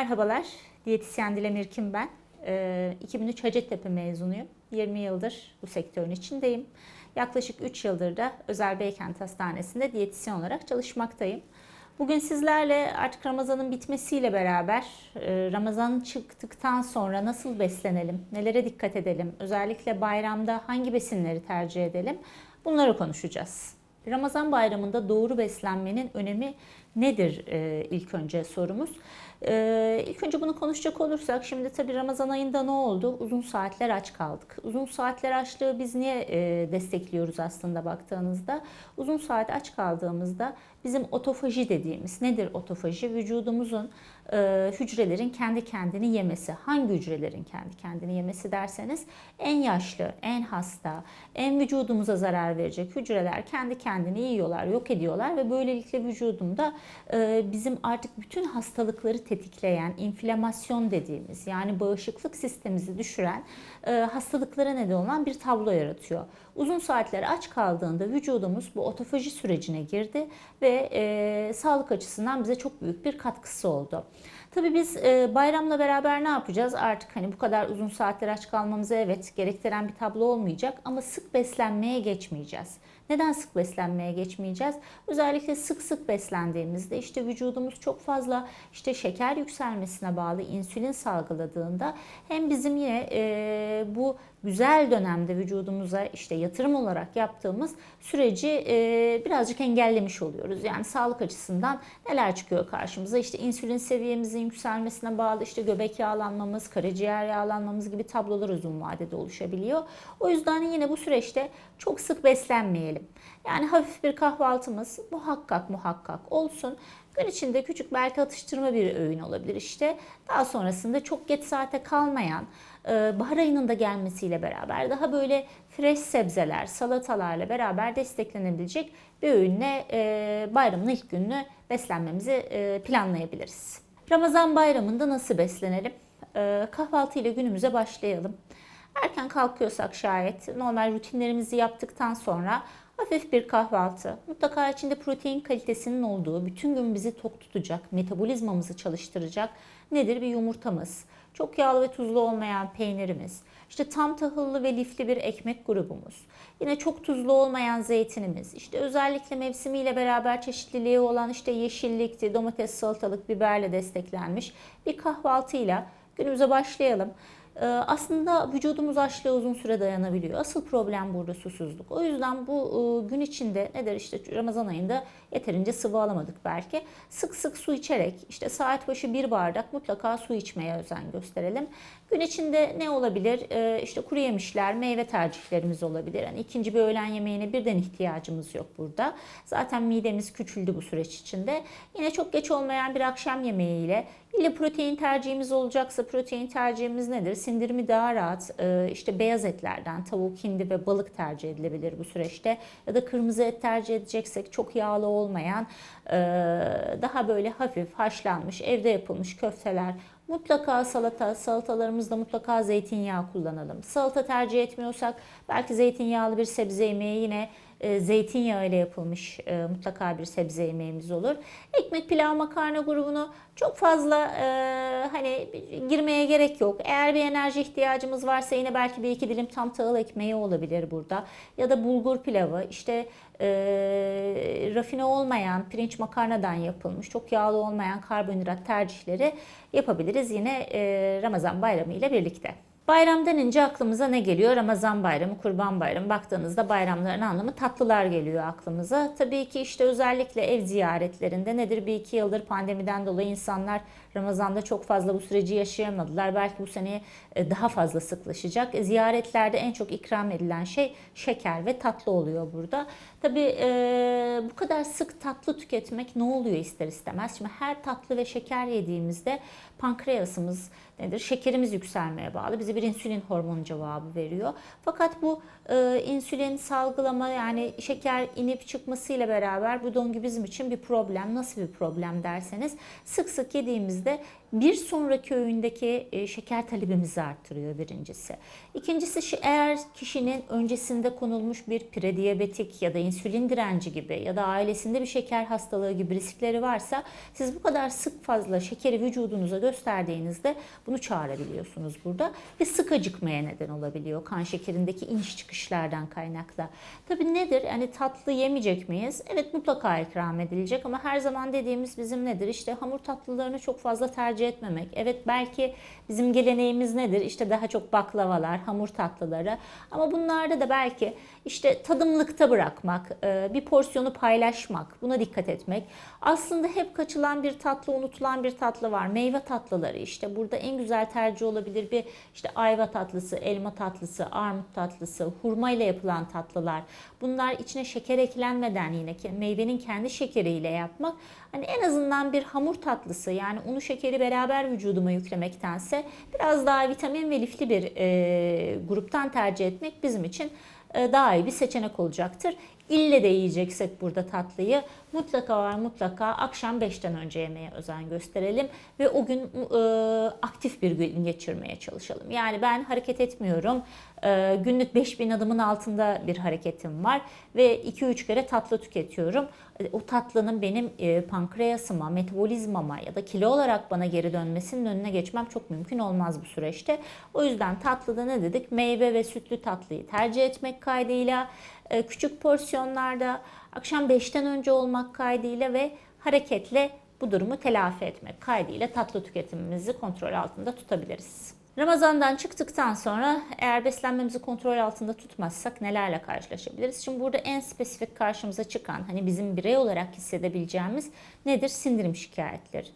Merhabalar, diyetisyen Dilemir Kim ben. Ee, 2003 Hacettepe mezunuyum. 20 yıldır bu sektörün içindeyim. Yaklaşık 3 yıldır da Özel Beykent Hastanesi'nde diyetisyen olarak çalışmaktayım. Bugün sizlerle artık Ramazan'ın bitmesiyle beraber e, Ramazan çıktıktan sonra nasıl beslenelim, nelere dikkat edelim, özellikle bayramda hangi besinleri tercih edelim bunları konuşacağız. Ramazan bayramında doğru beslenmenin önemi nedir e, ilk önce sorumuz. E, ilk önce bunu konuşacak olursak şimdi tabii Ramazan ayında ne oldu? Uzun saatler aç kaldık. Uzun saatler açlığı biz niye e, destekliyoruz aslında baktığınızda? Uzun saat aç kaldığımızda bizim otofaji dediğimiz nedir otofaji? Vücudumuzun e, hücrelerin kendi kendini yemesi. Hangi hücrelerin kendi kendini yemesi derseniz en yaşlı, en hasta, en vücudumuza zarar verecek hücreler kendi kendini yiyorlar, yok ediyorlar ve böylelikle vücudumda e, bizim artık bütün hastalıkları tetikleyen inflamasyon dediğimiz yani bağışıklık sistemimizi düşüren e, hastalıklara neden olan bir tablo yaratıyor. Uzun saatler aç kaldığında vücudumuz bu otofaji sürecine girdi ve e, sağlık açısından bize çok büyük bir katkısı oldu. Tabii biz e, bayramla beraber ne yapacağız? Artık hani bu kadar uzun saatler aç kalmamızı evet gerektiren bir tablo olmayacak ama sık beslenmeye geçmeyeceğiz. Neden sık beslenmeye geçmeyeceğiz? Özellikle sık sık beslendiğimizde işte vücudumuz çok fazla işte şeker yükselmesine bağlı insülin salgıladığında hem bizim yine e, bu güzel dönemde vücudumuza işte yatırım olarak yaptığımız süreci e, birazcık engellemiş oluyoruz. Yani sağlık açısından neler çıkıyor karşımıza? İşte insülin seviyemizin yükselmesine bağlı işte göbek yağlanmamız, karaciğer yağlanmamız gibi tablolar uzun vadede oluşabiliyor. O yüzden yine bu süreçte çok sık beslenmeyelim. Yani hafif bir kahvaltımız muhakkak muhakkak olsun. Gün içinde küçük belki atıştırma bir öğün olabilir işte. Daha sonrasında çok geç saate kalmayan, e, bahar ayının da gelmesiyle beraber daha böyle fresh sebzeler, salatalarla beraber desteklenebilecek bir öğünle e, bayramın ilk gününü beslenmemizi e, planlayabiliriz. Ramazan bayramında nasıl beslenelim? Kahvaltı ile günümüze başlayalım. Erken kalkıyorsak şayet normal rutinlerimizi yaptıktan sonra hafif bir kahvaltı, mutlaka içinde protein kalitesinin olduğu, bütün gün bizi tok tutacak, metabolizmamızı çalıştıracak nedir? Bir yumurtamız, çok yağlı ve tuzlu olmayan peynirimiz, işte tam tahıllı ve lifli bir ekmek grubumuz, yine çok tuzlu olmayan zeytinimiz, işte özellikle mevsimiyle beraber çeşitliliği olan işte yeşillikti, domates, salatalık, biberle desteklenmiş bir kahvaltıyla günümüze başlayalım. Ee, aslında vücudumuz açlığa uzun süre dayanabiliyor. Asıl problem burada susuzluk. O yüzden bu e, gün içinde ne der işte Ramazan ayında yeterince sıvı alamadık belki. Sık sık su içerek işte saat başı bir bardak mutlaka su içmeye özen gösterelim. Gün içinde ne olabilir? Ee, işte kuru yemişler, meyve tercihlerimiz olabilir. Yani ikinci bir öğlen yemeğine birden ihtiyacımız yok burada. Zaten midemiz küçüldü bu süreç içinde. Yine çok geç olmayan bir akşam yemeğiyle İlle protein tercihimiz olacaksa protein tercihimiz nedir? Sindirimi daha rahat e, işte beyaz etlerden tavuk, hindi ve balık tercih edilebilir bu süreçte. Ya da kırmızı et tercih edeceksek çok yağlı olmayan e, daha böyle hafif haşlanmış evde yapılmış köfteler Mutlaka salata, salatalarımızda mutlaka zeytinyağı kullanalım. Salata tercih etmiyorsak belki zeytinyağlı bir sebze yemeği yine e, zeytinyağı ile yapılmış e, mutlaka bir sebze yemeğimiz olur. Ekmek, pilav, makarna grubunu çok fazla e, hani girmeye gerek yok. Eğer bir enerji ihtiyacımız varsa yine belki bir iki dilim tam tahıl ekmeği olabilir burada. Ya da bulgur pilavı işte e, rafine olmayan pirinç makarnadan yapılmış çok yağlı olmayan karbonhidrat tercihleri yapabiliriz yine e, Ramazan bayramı ile birlikte. Bayram denince aklımıza ne geliyor? Ramazan bayramı, kurban bayramı. Baktığınızda bayramların anlamı tatlılar geliyor aklımıza. Tabii ki işte özellikle ev ziyaretlerinde nedir? Bir iki yıldır pandemiden dolayı insanlar Ramazan'da çok fazla bu süreci yaşayamadılar. Belki bu sene e, daha fazla sıklaşacak. E, ziyaretlerde en çok ikram edilen şey şeker ve tatlı oluyor burada. Tabii e, bu kadar sık tatlı tüketmek ne oluyor ister istemez. Şimdi her tatlı ve şeker yediğimizde pankreasımız nedir? Şekerimiz yükselmeye bağlı. Bize bir insülin hormonu cevabı veriyor. Fakat bu e, insülin salgılama yani şeker inip çıkmasıyla beraber bu döngü bizim için bir problem. Nasıl bir problem derseniz sık sık yediğimizde bir sonraki öğündeki e, şeker talebimizi arttırıyor birincisi. İkincisi eğer kişinin öncesinde konulmuş bir prediyabetik ya da insülin direnci gibi ya da ailesinde bir şeker hastalığı gibi riskleri varsa siz bu kadar sık fazla şekeri vücudunuza gösterdiğinizde bunu çağırabiliyorsunuz burada ve sık acıkmaya neden olabiliyor kan şekerindeki iniş çıkışlardan kaynakla. Tabii nedir? Yani tatlı yemeyecek miyiz? Evet mutlaka ikram edilecek ama her zaman dediğimiz bizim nedir? İşte hamur tatlılarını çok fazla tercih etmemek. Evet belki bizim geleneğimiz nedir? İşte daha çok baklavalar, hamur tatlıları. Ama bunlarda da belki işte tadımlıkta bırakmak, e, bir porsiyonu paylaşmak, buna dikkat etmek. Aslında hep kaçılan bir tatlı, unutulan bir tatlı var. Meyve tatlıları işte burada en güzel tercih olabilir bir işte ayva tatlısı, elma tatlısı, armut tatlısı, hurma ile yapılan tatlılar. Bunlar içine şeker eklenmeden yine meyvenin kendi şekeriyle yapmak. Hani en azından bir hamur tatlısı yani unu şekeri beraber vücuduma yüklemektense biraz daha vitamin ve lifli bir e, gruptan tercih etmek bizim için e, daha iyi bir seçenek olacaktır. İlle de yiyeceksek burada tatlıyı mutlaka var mutlaka akşam 5'ten önce yemeye özen gösterelim ve o gün e, aktif bir gün geçirmeye çalışalım. Yani ben hareket etmiyorum. E, günlük 5000 adımın altında bir hareketim var ve 2-3 kere tatlı tüketiyorum. E, o tatlının benim e, pankreasıma, metabolizmama ya da kilo olarak bana geri dönmesinin önüne geçmem çok mümkün olmaz bu süreçte. O yüzden tatlıda ne dedik? Meyve ve sütlü tatlıyı tercih etmek kaydıyla e, küçük porsiyonlarda akşam 5'ten önce olmak kaydıyla ve hareketle bu durumu telafi etmek kaydıyla tatlı tüketimimizi kontrol altında tutabiliriz. Ramazandan çıktıktan sonra eğer beslenmemizi kontrol altında tutmazsak nelerle karşılaşabiliriz? Şimdi burada en spesifik karşımıza çıkan hani bizim birey olarak hissedebileceğimiz nedir? Sindirim şikayetleri.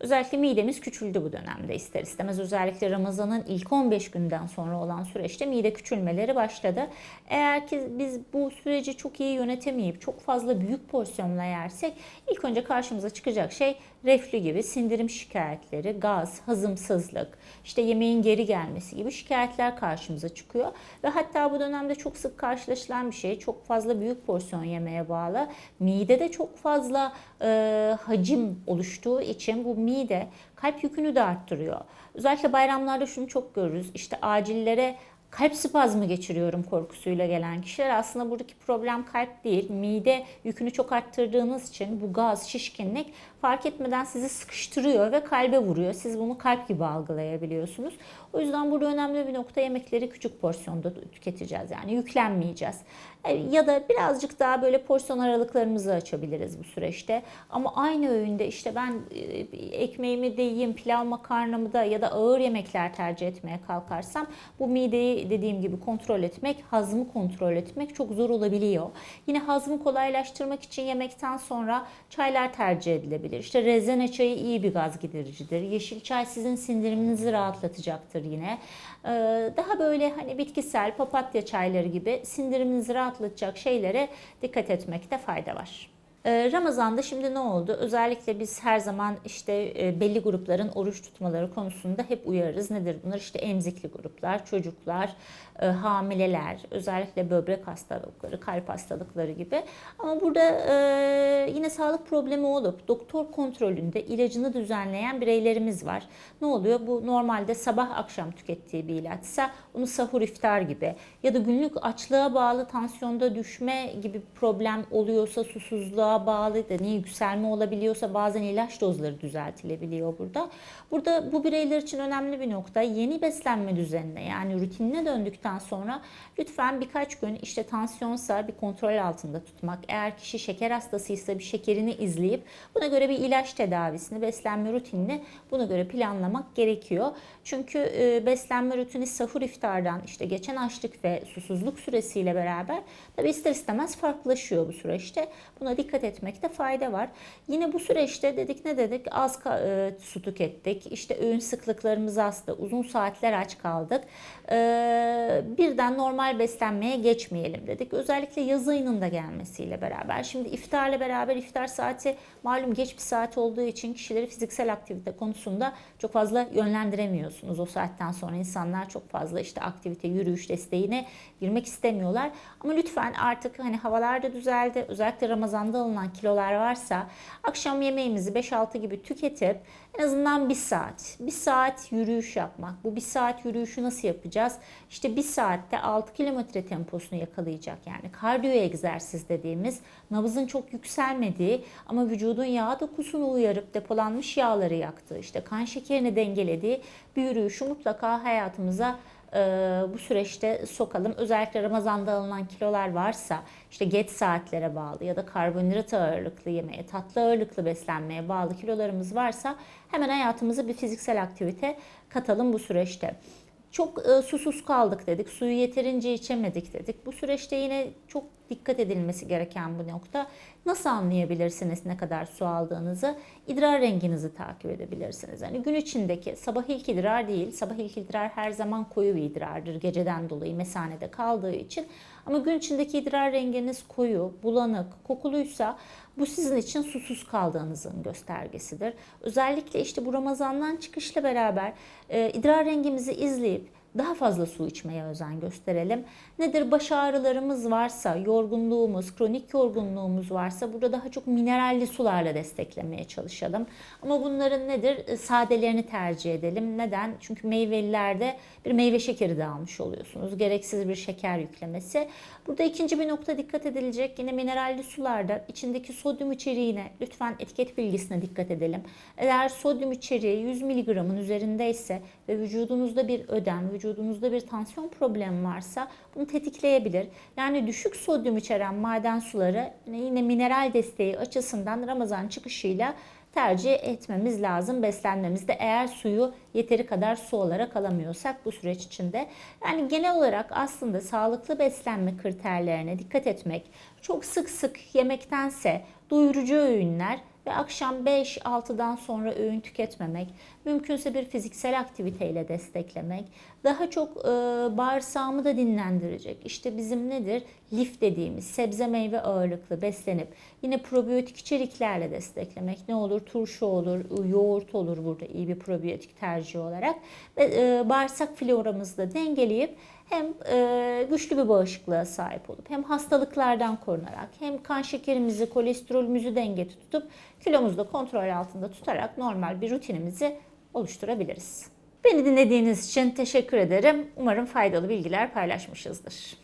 Özellikle midemiz küçüldü bu dönemde ister istemez. Özellikle Ramazan'ın ilk 15 günden sonra olan süreçte mide küçülmeleri başladı. Eğer ki biz bu süreci çok iyi yönetemeyip çok fazla büyük porsiyonla yersek ilk önce karşımıza çıkacak şey reflü gibi sindirim şikayetleri, gaz, hazımsızlık, işte yemeğin geri gelmesi gibi şikayetler karşımıza çıkıyor. Ve hatta bu dönemde çok sık karşılaşılan bir şey çok fazla büyük porsiyon yemeye bağlı. Midede çok fazla e, hacim oluştuğu için bu mide kalp yükünü de arttırıyor. Özellikle bayramlarda şunu çok görürüz. İşte acillere kalp spazmı geçiriyorum korkusuyla gelen kişiler aslında buradaki problem kalp değil. Mide yükünü çok arttırdığınız için bu gaz, şişkinlik fark etmeden sizi sıkıştırıyor ve kalbe vuruyor. Siz bunu kalp gibi algılayabiliyorsunuz. O yüzden burada önemli bir nokta yemekleri küçük porsiyonda tüketeceğiz. Yani yüklenmeyeceğiz. Ya da birazcık daha böyle porsiyon aralıklarımızı açabiliriz bu süreçte. Ama aynı öğünde işte ben ekmeğimi de yiyeyim, pilav makarnamı da ya da ağır yemekler tercih etmeye kalkarsam bu mideyi dediğim gibi kontrol etmek, hazmı kontrol etmek çok zor olabiliyor. Yine hazmı kolaylaştırmak için yemekten sonra çaylar tercih edilebilir. İşte rezene çayı iyi bir gaz gidericidir. Yeşil çay sizin sindiriminizi rahatlatacaktır yine. Daha böyle hani bitkisel papatya çayları gibi sindiriminizi rahatlatacak şeylere dikkat etmekte fayda var. Ee, Ramazan'da şimdi ne oldu? Özellikle biz her zaman işte e, belli grupların oruç tutmaları konusunda hep uyarırız. Nedir bunlar? İşte emzikli gruplar, çocuklar, e, hamileler, özellikle böbrek hastalıkları, kalp hastalıkları gibi. Ama burada e, yine sağlık problemi olup doktor kontrolünde ilacını düzenleyen bireylerimiz var. Ne oluyor? Bu normalde sabah akşam tükettiği bir ilaçsa onu sahur iftar gibi ya da günlük açlığa bağlı tansiyonda düşme gibi problem oluyorsa susuzluğa bağlı da niye yükselme olabiliyorsa bazen ilaç dozları düzeltilebiliyor burada. Burada bu bireyler için önemli bir nokta yeni beslenme düzenine yani rutinine döndükten sonra lütfen birkaç gün işte tansiyonsa bir kontrol altında tutmak. Eğer kişi şeker hastasıysa bir şekerini izleyip buna göre bir ilaç tedavisini, beslenme rutinini buna göre planlamak gerekiyor. Çünkü e, beslenme rutini sahur iftardan işte geçen açlık ve susuzluk süresiyle beraber tabi ister istemez farklılaşıyor bu süreçte. Buna dikkat etmekte fayda var. Yine bu süreçte dedik ne dedik? Az e, su tükettik. İşte öğün sıklıklarımız azdı. Uzun saatler aç kaldık. E, birden normal beslenmeye geçmeyelim dedik. Özellikle yaz ayının da gelmesiyle beraber. Şimdi iftarla beraber iftar saati malum geç bir saat olduğu için kişileri fiziksel aktivite konusunda çok fazla yönlendiremiyorsunuz. O saatten sonra insanlar çok fazla işte aktivite, yürüyüş desteğine girmek istemiyorlar. Ama lütfen artık hani havalar da düzeldi. Özellikle Ramazan'da alınan alınan kilolar varsa akşam yemeğimizi 5-6 gibi tüketip en azından bir saat, bir saat yürüyüş yapmak. Bu bir saat yürüyüşü nasıl yapacağız? İşte bir saatte 6 kilometre temposunu yakalayacak yani kardiyo egzersiz dediğimiz nabızın çok yükselmediği ama vücudun yağ dokusunu uyarıp depolanmış yağları yaktığı, işte kan şekerini dengelediği bir yürüyüşü mutlaka hayatımıza bu süreçte sokalım. Özellikle Ramazan'da alınan kilolar varsa işte geç saatlere bağlı ya da karbonhidrat ağırlıklı yemeğe, tatlı ağırlıklı beslenmeye bağlı kilolarımız varsa hemen hayatımıza bir fiziksel aktivite katalım bu süreçte. Çok e, susuz kaldık dedik, suyu yeterince içemedik dedik. Bu süreçte yine çok dikkat edilmesi gereken bu nokta. Nasıl anlayabilirsiniz ne kadar su aldığınızı? İdrar renginizi takip edebilirsiniz. Yani gün içindeki sabah ilk idrar değil, sabah ilk idrar her zaman koyu bir idrardır geceden dolayı mesanede kaldığı için. Ama gün içindeki idrar renginiz koyu, bulanık, kokuluysa bu sizin için susuz kaldığınızın göstergesidir. Özellikle işte bu Ramazan'dan çıkışla beraber e, idrar rengimizi izleyip daha fazla su içmeye özen gösterelim. Nedir? Baş ağrılarımız varsa, yorgunluğumuz, kronik yorgunluğumuz varsa burada daha çok mineralli sularla desteklemeye çalışalım. Ama bunların nedir? E, Sadelerini tercih edelim. Neden? Çünkü meyvelilerde bir meyve şekeri de almış oluyorsunuz. Gereksiz bir şeker yüklemesi. Burada ikinci bir nokta dikkat edilecek. Yine mineralli sularda içindeki sodyum içeriğine lütfen etiket bilgisine dikkat edelim. Eğer sodyum içeriği 100 mg'ın üzerindeyse ve vücudunuzda bir ödem, vücudunuzda bir tansiyon problemi varsa bunu tetikleyebilir. Yani düşük sodyum içeren maden suları yine mineral desteği açısından Ramazan çıkışıyla tercih etmemiz lazım beslenmemizde eğer suyu yeteri kadar su olarak alamıyorsak bu süreç içinde. Yani genel olarak aslında sağlıklı beslenme kriterlerine dikkat etmek, çok sık sık yemektense doyurucu öğünler ve akşam 5-6'dan sonra öğün tüketmemek, mümkünse bir fiziksel aktiviteyle desteklemek, daha çok e, bağırsağımı da dinlendirecek. İşte bizim nedir? Lif dediğimiz sebze meyve ağırlıklı beslenip yine probiyotik içeriklerle desteklemek. Ne olur? Turşu olur, yoğurt olur burada iyi bir probiyotik tercih olarak. Ve e, bağırsak floramızı da dengeleyip hem e, güçlü bir bağışıklığa sahip olup hem hastalıklardan korunarak hem kan şekerimizi, kolesterolümüzü denge tutup kilomuzu da kontrol altında tutarak normal bir rutinimizi oluşturabiliriz. Beni dinlediğiniz için teşekkür ederim. Umarım faydalı bilgiler paylaşmışızdır.